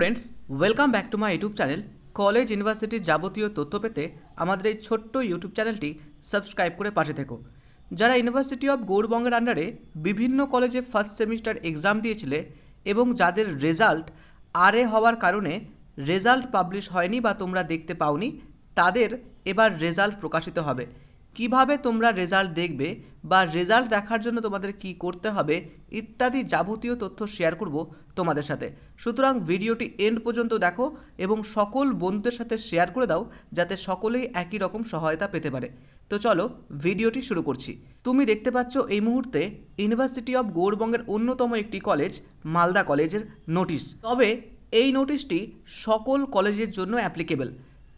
Friends welcome back to my YouTube channel college ইউনিভার্সিটির যাবতীয় তথ্য পেতে আমাদের এই ছোট্ট ইউটিউব চ্যানেলটি সাবস্ক্রাইব করে পাশে থেকো। যারা ইউনিভার্সিটি অফ গৌড়বঙ্গের আন্ডারে বিভিন্ন কলেজে ফার্স্ট সেমিস্টার এক্সাম দিয়েছিলে এবং যাদের রেজাল্ট আরে হওয়ার কারণে রেজাল্ট পাবলিশ হয়নি বা তোমরা দেখতে পাওনি, তাদের এবার রেজাল্ট প্রকাশিত হবে। কীভাবে তোমরা রেজাল্ট দেখবে বা রেজাল্ট দেখার জন্য তোমাদের কি করতে হবে, ইত্যাদি যাবতীয় তথ্য শেয়ার করব তোমাদের সাথে। সুতরাং ভিডিওটি এন্ড পর্যন্ত দেখো এবং সকল বন্ধুদের সাথে শেয়ার করে দাও, যাতে সকলেই একই রকম সহায়তা পেতে পারে। তো চলো ভিডিওটি শুরু করছি। তুমি দেখতে পাচ্ছ এই মুহূর্তে ইউনিভার্সিটি অফ গৌড়বঙ্গের অন্যতম একটি কলেজ মালদা কলেজের নোটিশ তবে এই নোটিশটি সকল কলেজের জন্য অ্যাপ্লিকেবল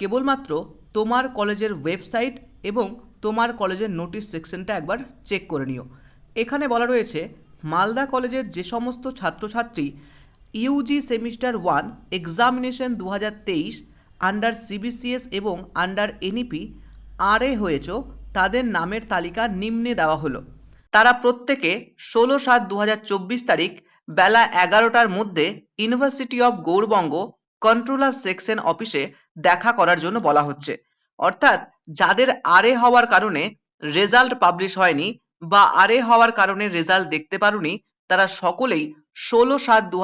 কেবলমাত্র তোমার কলেজের ওয়েবসাইট এবং তোমার কলেজের নোটিশ সেকশনটা একবার চেক করে নিও। এখানে বলা রয়েছে, মালদা কলেজের যে সমস্ত ছাত্রছাত্রী ইউজি সেমিস্টার ওয়ান এক্সামিনেশন দু হাজার তেইশ আন্ডার সিবিসিএস এবং আন্ডার এনইপি আর এ হয়েছ, তাদের নামের তালিকা নিম্নে দেওয়া হলো। তারা প্রত্যেকে ষোলো সাত দু তারিখ বেলা এগারোটার মধ্যে university of Gourbanga controller section অফিসে দেখা করার জন্য বলা হচ্ছে। অর্থাৎ যাদের আরে হওয়ার কারণে রেজাল্ট পাবলিশ হয়নি বা আরে হওয়ার কারণে রেজাল্ট দেখতে পারোনি, তারা সকলেই ষোলো সাত দু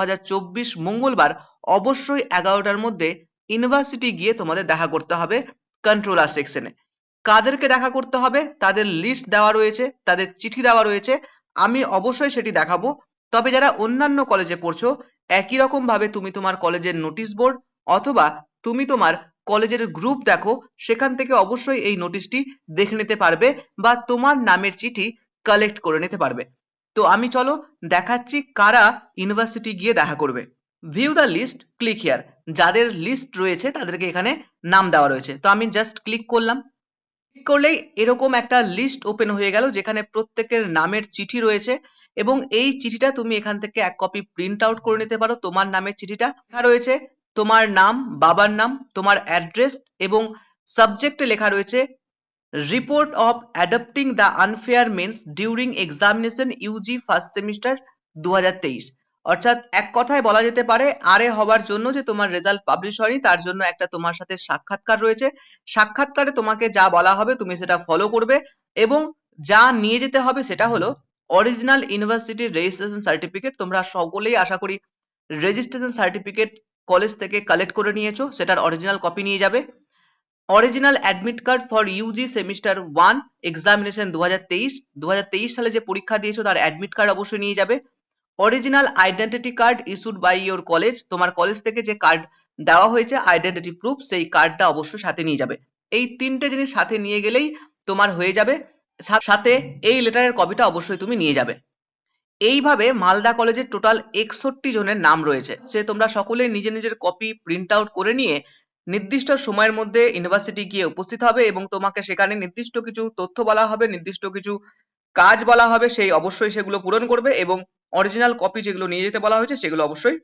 মঙ্গলবার অবশ্যই এগারোটার মধ্যে ইউনিভার্সিটি গিয়ে তোমাদের দেখা করতে হবে কন্ট্রোলার সেকশনে কাদেরকে দেখা করতে হবে? তাদের লিস্ট দেওয়া রয়েছে, তাদের চিঠি দেওয়া রয়েছে, আমি অবশ্যই সেটি দেখাবো। তবে যারা অন্যান্য কলেজে পড়ছো, একই রকম ভাবে তুমি তোমার কলেজের নোটিশ বোর্ড অথবা তুমি তোমার কলেজের গ্রুপ দেখো, সেখান থেকে অবশ্যই এই নোটিশটি দেখে নিতে পারবে বা তোমার নামের চিঠি কালেক্ট করে নিতে পারবে। তো আমি চলো দেখাচ্ছি কারা ইউনিভার্সিটি গিয়ে দেখা করবে। View the list click here যাদের লিস্ট রয়েছে, তাদেরকে এখানে নাম দেওয়া রয়েছে। তো আমি জাস্ট ক্লিক করলাম। ক্লিক করলেই এরকম একটা লিস্ট ওপেন হয়ে গেল, যেখানে প্রত্যেকের নামের চিঠি রয়েছে এবং এই চিঠিটা তুমি এখান থেকে এক কপি প্রিন্ট আউট করে নিতে পারো। তোমার নামের চিঠিটা রয়েছে। তোমার নাম, বাবার নাম, তোমার অ্যাড্রেস এবং সাবজেক্টে লেখা রয়েছে, report of adapting the unfair means during examination UG first semester দু অর্থাৎ এক কথায় বলা যেতে পারে, আরে হওয়ার জন্য যে তোমার রেজাল্ট পাবলিশ হয়নি, তার জন্য একটা তোমার সাথে সাক্ষাৎকার রয়েছে। সাক্ষাৎকারে তোমাকে যা বলা হবে তুমি সেটা ফলো করবে এবং যা নিয়ে যেতে হবে সেটা হলো অরিজিনাল ইউনিভার্সিটির রেজিস্ট্রেশন সার্টিফিকেট তোমরা সকলেই আশা করি রেজিস্ট্রেশন সার্টিফিকেট কলেজ থেকে কালেক্ট করে নিয়েছো, সেটার অরিজিনাল কপি নিয়ে যাবে। Original admit card for UG semester one examination দু হাজার তেইশ দু হাজার তেইশ সালে যে পরীক্ষা দিয়েছ, তার অ্যাডমিট কার্ড অবশ্যই নিয়ে যাবে। Original identity card issued by your college তোমার কলেজ থেকে যে কার্ড দেওয়া হয়েছে আইডেন্টিটি প্রুফ সেই কার্ডটা অবশ্যই সাথে নিয়ে যাবে। এই তিনটে জিনিস সাথে নিয়ে গেলেই তোমার হয়ে যাবে। সাথে এই লেটারের কপিটা অবশ্যই তুমি নিয়ে যাবে। এইভাবে মালদা কলেজের টোটাল একষট্টি জনের নাম রয়েছে। সে তোমরা সকলে নিজে নিজের কপি প্রিন্ট আউট করে নিয়ে নির্দিষ্ট সময়ের মধ্যে ইউনিভার্সিটি গিয়ে উপস্থিত হবে এবং তোমাকে সেখানে নির্দিষ্ট কিছু তথ্য বলা হবে, নির্দিষ্ট কিছু কাজ বলা হবে, সেই অবশ্যই সেগুলো পূরণ করবে এবং অরিজিনাল কপি যেগুলো নিয়ে যেতে বলা হয়েছে সেগুলো অবশ্যই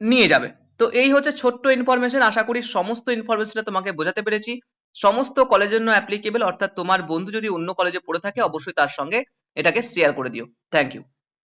নিয়ে যাবে। তো এই হচ্ছে ছোট্ট ইনফরমেশন আশা করি সমস্ত ইনফরমেশনটা তোমাকে বোঝাতে পেরেছি। সমস্ত কলেজের জন্য অ্যাপ্লিকেবল অর্থাৎ তোমার বন্ধু যদি অন্য কলেজে পড়ে থাকে, অবশ্যই তার সঙ্গে এটাকে শেয়ার করে দিও। Thank you